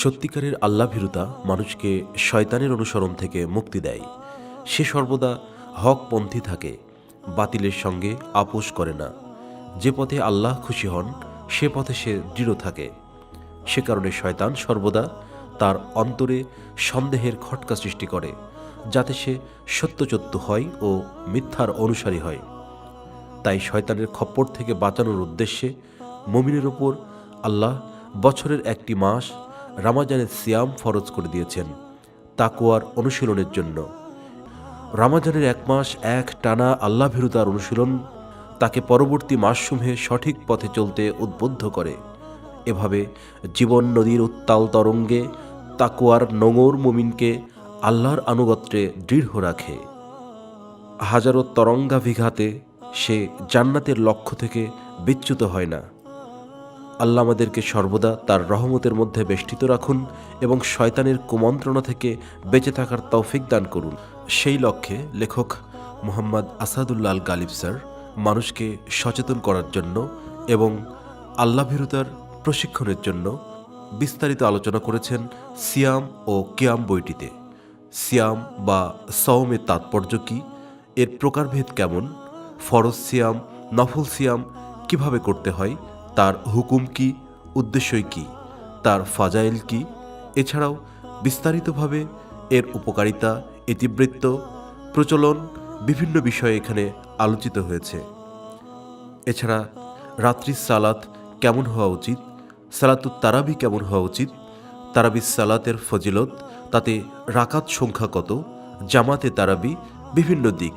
সত্যিকারের আল্লাভীরুতা মানুষকে শয়তানের অনুসরণ থেকে মুক্তি দেয়। সে সর্বদা হকপন্থী থাকে, বাতিলের সঙ্গে আপোষ করে না। যে পথে আল্লাহ খুশি হন, সে পথে সে দৃঢ় থাকে। সে কারণে শয়তান সর্বদা তার অন্তরে সন্দেহের খটকা সৃষ্টি করে, যাতে সে সত্যচত্য হয় ও মিথ্যার অনুসারী হয়। তাই শয়তানের খপ্পর থেকে বাঁচানোর উদ্দেশ্যে মমিনের ওপর আল্লাহ বছরের একটি মাস রামাজানের সিয়াম ফরজ করে দিয়েছেন তাকুয়ার অনুশীলনের জন্য। রামাজানের এক মাস এক টানা আল্লাহ ভীরুতার অনুশীলন তাকে পরবর্তী মাসসমূহে সঠিক পথে চলতে উদ্বুদ্ধ করে। এভাবে জীবন নদীর উত্তাল তরঙ্গে তাকুয়ার নোঙর মুমিনকে আল্লাহর আনুগত্যে দৃঢ় রাখে। হাজারো তরঙ্গাভিঘাতে সে জান্নাতের লক্ষ্য থেকে বিচ্যুত হয় না। আল্লাহ আমাদেরকে সর্বদা তার রহমতের মধ্যে বেষ্টিত রাখুন এবং শয়তানের কুমন্ত্রণা থেকে বেঁচে থাকার তৌফিক দান করুন। সেই লক্ষ্যে লেখক মোহাম্মদ আসাদুল্লাহ আল গালিব স্যার মানুষকে সচেতন করার জন্য এবং আল্লাভীরতার প্রশিক্ষণের জন্য বিস্তারিত আলোচনা করেছেন সিয়াম ও কিয়াম বইটিতে। সিয়াম বা সওমের তাৎপর্য কী? এর প্রকারভেদ কেমন? ফরজ সিয়াম, নফল সিয়াম কীভাবে করতে হয়? তার হুকুম কি, উদ্দেশ্যই কি, তার ফাজাইল কি? এছাড়াও বিস্তারিতভাবে এর উপকারিতা, ইতিবৃত্ত, প্রচলন বিভিন্ন বিষয়ে এখানে আলোচিত হয়েছে। এছাড়া রাত্রির সালাত কেমন হওয়া উচিত, সালাতুত তারাবি কেমন হওয়া উচিত, তারাবি সালাতের ফজিলত, তাতে রাকাত সংখ্যা কত, জামাতে তারাবি, বিভিন্ন দিক,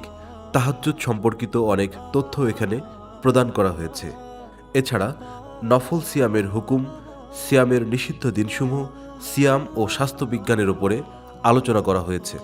তাহাজ্জুদ সম্পর্কিত অনেক তথ্য এখানে প্রদান করা হয়েছে। এছাড়া নফল সিয়ামের হুকুম সিয়ামের নিষিদ্ধ দিনসমূহ সিয়াম ও স্বাস্থ্যবিজ্ঞানের ওপরে আলোচনা করা হয়েছে।